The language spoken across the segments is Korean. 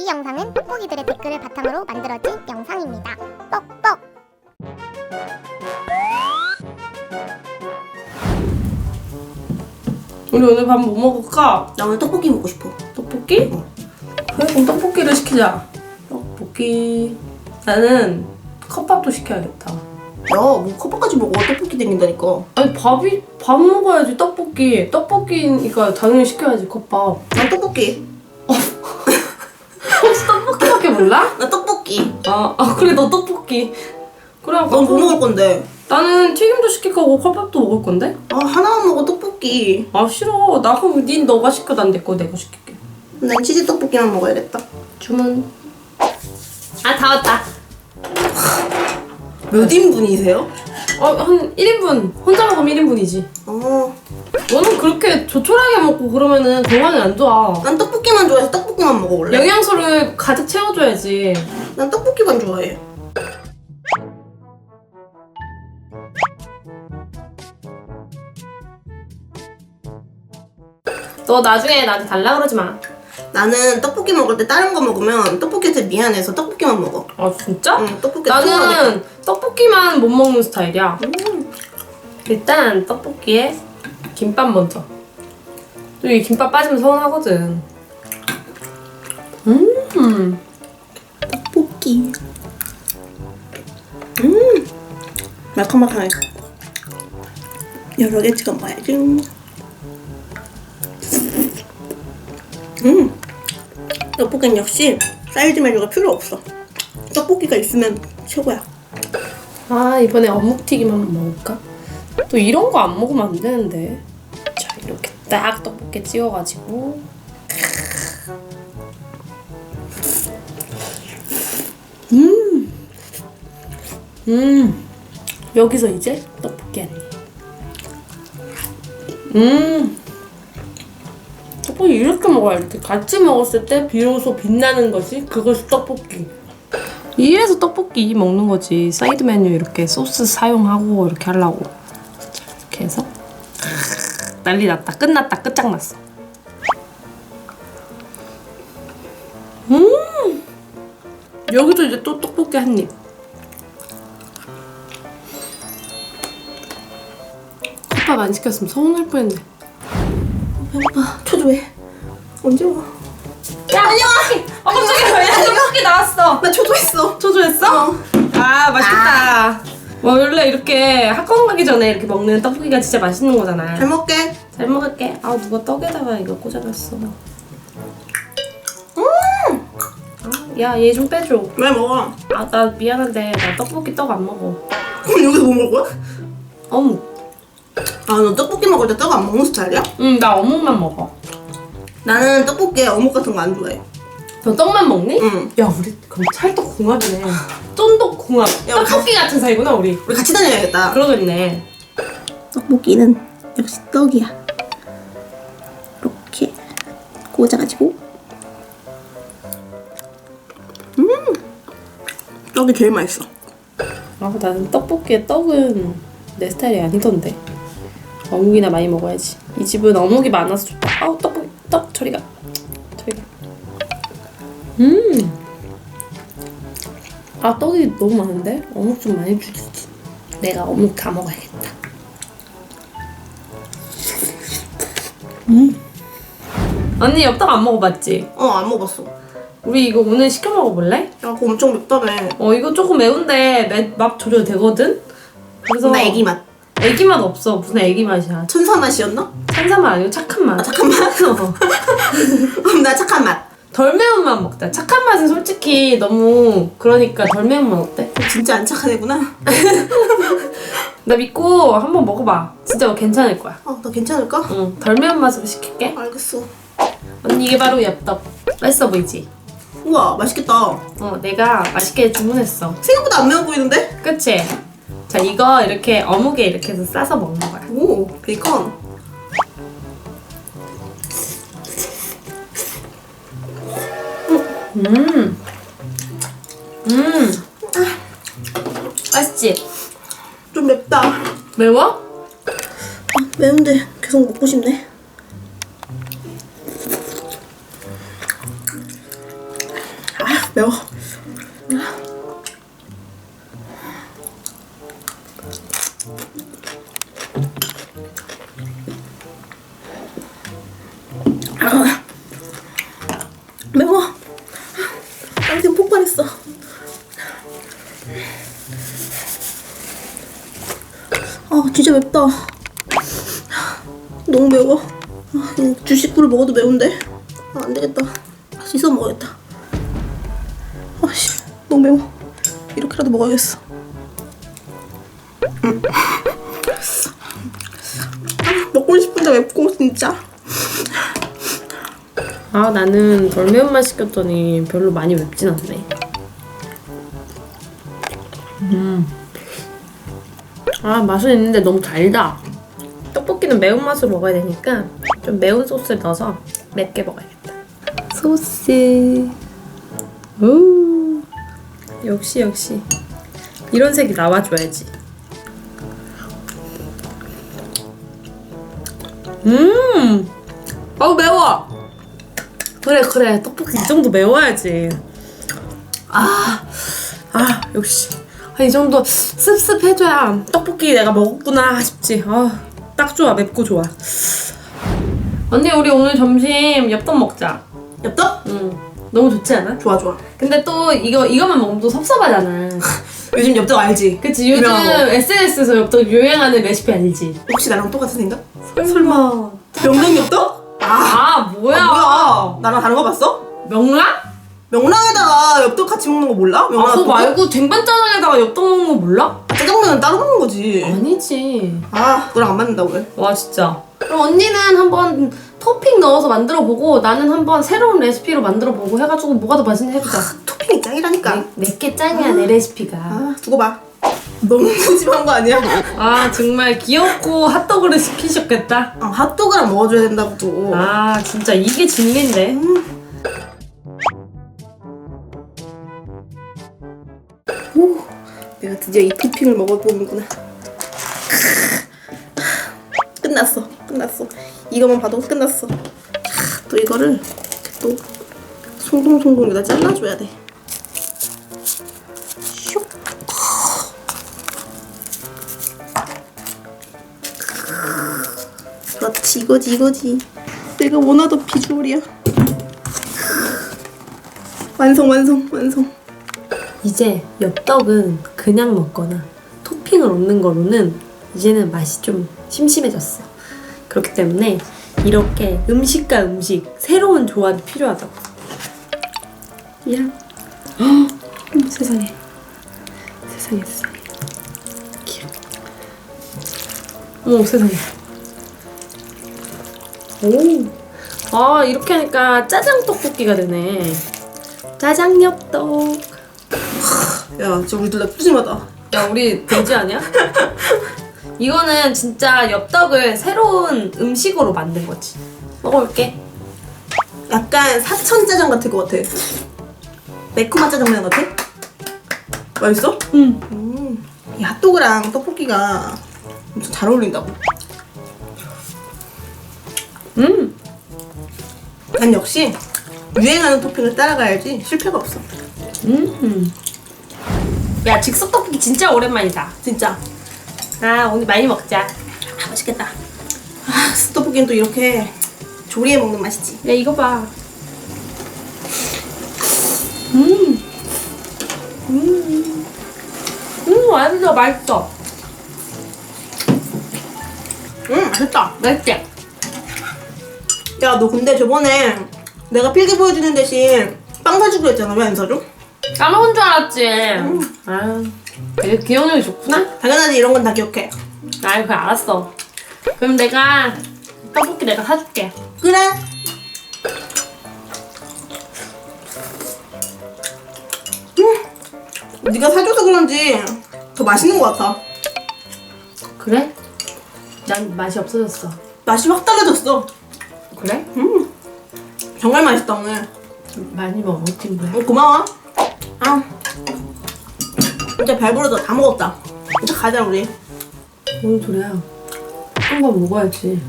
이 영상은 떡볶이들의 댓글을 바탕으로 만들어진 영상입니다. 뻑뻑! 우리 오늘 밥 뭐 먹을까? 나 오늘 떡볶이 먹고 싶어. 떡볶이? 그래 그럼 떡볶이를 시키자 떡볶이 나는 컵밥도 시켜야겠다 야, 뭐 컵밥까지 먹어. 떡볶이 땡긴다니까. 아니 밥이 밥 먹어야지 떡볶이 떡볶이니까 당연히 시켜야지 컵밥 난 떡볶이. 몰라? 나 떡볶이. 아, 아 그래 너 떡볶이 그래 아까 넌뭐 먹을 건데? 나는 튀김도 시킬 거고 컵밥도 먹을 건데 아, 하나만 먹어, 떡볶이. 아 싫어 나 그럼 니 너가 시켜 난 내 거 내가 시킬게 난 치즈 떡볶이만 먹어야겠다. 주문 아 다 왔다 몇 인분이세요? 어 한 1인분 혼자 먹으면 1인분이지 어, 너는 그렇게 조촐하게 먹고 그러면은 건강에 안 좋아. 난 떡볶이만 좋아해서 떡볶이만 먹어, 원래. 영양소를 가득 채워줘야지. 난 떡볶이만 좋아해. 너 나중에 나한테 달라 그러지 마. 나는 떡볶이 먹을 때 다른 거 먹으면 떡볶이한테 미안해서 떡볶이만 먹어. 아 진짜? 응, 떡볶이 좋아하니까. 나는 떡볶이만 못 먹는 스타일이야. 음, 일단 떡볶이에 김밥 먼저. 또 이 김밥 빠지면 서운하거든. 음, 떡볶이. 음, 말캉말캉해. 여러 개 찍어 먹어야지. 음, 떡볶이는 역시 사이드 메뉴가 필요 없어. 떡볶이가 있으면 최고야. 아 이번에 어묵튀김 한번 먹을까? 또 이런 거 안 먹으면 안 되는데. 자 이렇게 딱 떡볶이 찍어가지고. 음, 음, 여기서 이제 떡볶이 한 입. 음, 떡볶이 이렇게 먹어야 돼. 같이 먹었을 때 비로소 빛나는 것이 그것이 떡볶이. 이래서 떡볶이 먹는 거지. 사이드 메뉴 이렇게 소스 사용하고 이렇게 하려고. 자, 이렇게 해서 난리 났다. 끝났다. 끝장났어. 음! 여기도 이제 또 떡볶이 한 입. 컵밥 안 시켰으면 서운할 뻔했네. 배고파. 초조해. 언제 와? 야, 떡볶이! 어, 깜짝이야. 야, 떡볶이 나왔어. 나 초조했어. 초조했어? 아 맛있겠다. 원래 이렇게 학원 가기 전에 이렇게 먹는 떡볶이가 진짜 맛있는 거잖아. 잘 먹게. 잘 먹을게. 아 누가 떡에다가 이거 꽂아봤어. 음. 야얘 좀 빼줘. 왜 먹어? 아 나 미안한데 나 떡볶이 떡 안 먹어. 그럼 여기서 뭐 먹을 거야? 어묵. 아, 너 떡볶이 먹을 때 떡 안 먹는 스타일이야? 응 나 어묵만 먹어. 나는 떡볶이에 어묵 같은 거 안 좋아해. 너 떡만 먹니? 응. 야 우리 그럼 찰떡 궁합이네. 쫀득 궁합. 야, 우리 떡볶이 같은 사이구나 우리. 우리 같이 다녀야겠다. 그러겠네. 떡볶이는 역시 떡이야. 이렇게 꽂아가지고. 음, 떡이 제일 맛있어. 아 나는 떡볶이에 떡은 내 스타일이 아니던데 어묵이나 많이 먹어야지 이 집은 어묵이 많아서 좋다 아우 떡볶이 떡 아 떡이 너무 많은데 어묵 좀 많이 주지 내가 어묵 다 먹어야겠다 음 언니 엽떡 안 먹어봤지? 어, 안 먹었어. 우리 이거 오늘 시켜 먹어볼래? 야, 그거 엄청 맵다며. 어 이거 조금 매운데 맵, 맛 조절 되거든? 그래서 나 애기 맛. 애기 맛 없어 무슨 애기 맛이야 천사 맛이었나? 찬사 맛 아니고 착한 맛 아, 착한 맛? 어. 나 착한 맛. 덜 매운 맛 먹자 착한 맛은 솔직히 너무 그러니까 덜 매운 맛 어때? 진짜 안 착한 애구나. 나 믿고 한번 먹어봐 진짜 괜찮을 거야 어, 나 괜찮을까? 응 덜 매운 맛으로 시킬게 알겠어. 언니 이게 바로 엽떡 맛있어 보이지? 우와, 맛있겠다. 어 내가 맛있게 주문했어 생각보다 안 매워 보이는데? 그치? 자 이거 이렇게 어묵에 이렇게 해서 싸서 먹는 거야 오, 베이컨. 음. 음. 맛있지? 좀 맵다. 매워? 매운데 계속 먹고 싶네. 매워. 먹어도 매운데? 아, 안 되겠다. 씻어 먹어야겠다. 아씨, 너무 매워. 이렇게라도 먹어야겠어. 음. 아, 먹고 싶은데 맵고 진짜. 아 나는 덜 매운맛 시켰더니 별로 많이 맵진 않네. 음. 아 맛은 있는데 너무 달다. 떡볶이는 매운맛으로 먹어야 되니까 좀 매운 소스를 넣어서 맵게 먹어야겠다. 소스. 오. 역시 역시 이런 색이 나와줘야지. 음. 아우 매워. 그래 그래 떡볶이 이 정도 매워야지 아, 아 역시 아, 이 정도 습습해줘야 떡볶이 내가 먹었구나 싶지 아, 딱 좋아 맵고 좋아 언니 우리 오늘 점심 엽떡 먹자 엽떡? 응 너무 좋지 않아? 좋아 좋아. 근데 또 이거 이거만 먹으면 또 섭섭하잖아 요즘 엽떡 알지? 그치 요즘 유명한 거. SNS에서 엽떡 유행하는 레시피 알지? 혹시 나랑 똑같은 생각? 설마 명랑 엽떡? 아, 아 뭐야 뭐야? 나랑 다른 거 봤어? 명란? 명랑에다가 엽떡 같이 먹는 거 몰라? 명랑 아 그거 엽떡? 말고 쟁반짜장에다가 엽떡 먹는 거 몰라? 짜장면은 따로 먹는 거지. 아니지 아, 너랑 안 맞는다 왜? 와 진짜 그럼 언니는 한번 토핑 넣어서 만들어 보고 나는 한번 새로운 레시피로 만들어 보고 해가지고 뭐가 더 맛있는지 해보자 토핑이 짱이라니까. 내게 짱이야 내 레시피가 아, 두고 봐. 너무 푸짐한 거 아니야? 아 정말 귀엽고 핫도그를 시키셨겠다 아, 핫도그랑 먹어줘야 된다고 또. 아 진짜 이게 진리인데 오, 드디어 이 토핑을 먹어보는구나. 끝났어, 끝났어. 이거만 봐도 끝났어. 또 이거를 또 송동송동 여기다 잘라줘야 돼. 슉. 그렇지, 이거지, 이거지. 내가 원하던 비주얼이야. 완성, 완성, 완성. 이제 엽떡은 그냥 먹거나 토핑을 얹는 거로는 이제는 맛이 좀 심심해졌어. 그렇기 때문에 이렇게 음식과 음식 새로운 조합이 필요하다고. 야. 어머, 세상에. 세상에 세상에. 귀여워 어머 세상에. 오 아 이렇게 하니까 짜장 떡볶이가 되네. 짜장 엽떡 야, 진짜 우리 둘 다 푸짐하다. 야 우리 돼지 아니야? 이거는 진짜 엽떡을 새로운 음식으로 만든 거지 먹어볼게 약간 사천 짜장 같을 것 같아. 매콤한 짜장면 같아? 맛있어? 응 음. 이 핫도그랑 떡볶이가 엄청 잘 어울린다고. 음. 난 역시 유행하는 토핑을 따라가야지 실패가 없어. 음. 야 즉석 떡볶이 진짜 오랜만이다 진짜. 아 오늘 많이 먹자 아, 맛있겠다. 아, 스떡볶이는 또 이렇게 조리해 먹는 맛이지. 야 이거 봐 음. 음. 음 완전 맛있어 음, 맛있다. 맛있지? 야, 너 근데 저번에 내가 필기 보여주는 대신 빵 사주기로 했잖아. 왜 안 사줘? 까먹은 줄 알았지 아 되게 기억력이 좋구나 당연하지, 이런 건 다 기억해. 아이 그래 알았어 그럼 내가 떡볶이 내가 사줄게 그래. 음, 네가 사줘서 그런지 더 맛있는 것 같아. 그래? 난 맛이 없어졌어 맛이 확 달라졌어. 그래? 음, 정말 맛있다 오늘. 많이 먹어 친구야 어, 고마워. 아, 이제 배부르다. 다 먹었다. 이제 가자 우리. 뭔 소리야 한번 먹어야지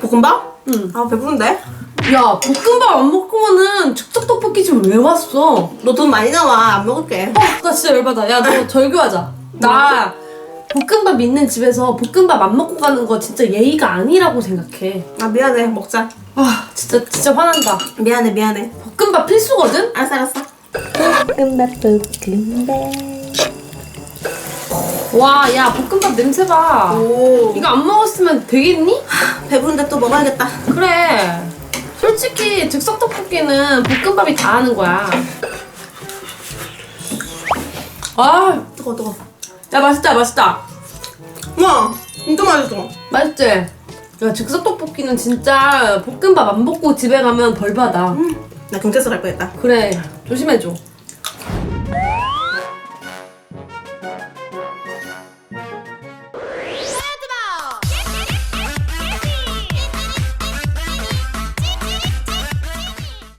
볶음밥? 응 아 배부른데? 야 볶음밥 안 먹고는 즉석 떡볶이 집에 왜 왔어? 너 돈 많이 나와 안 먹을게 나 진짜 열받아. 야, 너 절교하자. 나 볶음밥 있는 집에서 볶음밥 안 먹고 가는 거 진짜 예의가 아니라고 생각해. 아 미안해 먹자 아, 진짜 진짜 화난다. 미안해 미안해 볶음밥 필수거든? 알았어 알았어 볶음밥 볶음밥. 와, 야, 볶음밥 냄새 봐. 오 이거 안 먹었으면 되겠니? 배부른데 또 먹어야겠다 그래. 솔직히 즉석 떡볶이는 볶음밥이 다 하는 거야. 아, 뜨거 뜨거 야 맛있다, 맛있다. 와 진짜 맛있어 맛있지? 야 즉석 떡볶이는 진짜 볶음밥 안 먹고 집에 가면 벌 받아. 나 경찰서 갈 뻔했다 그래 조심해줘.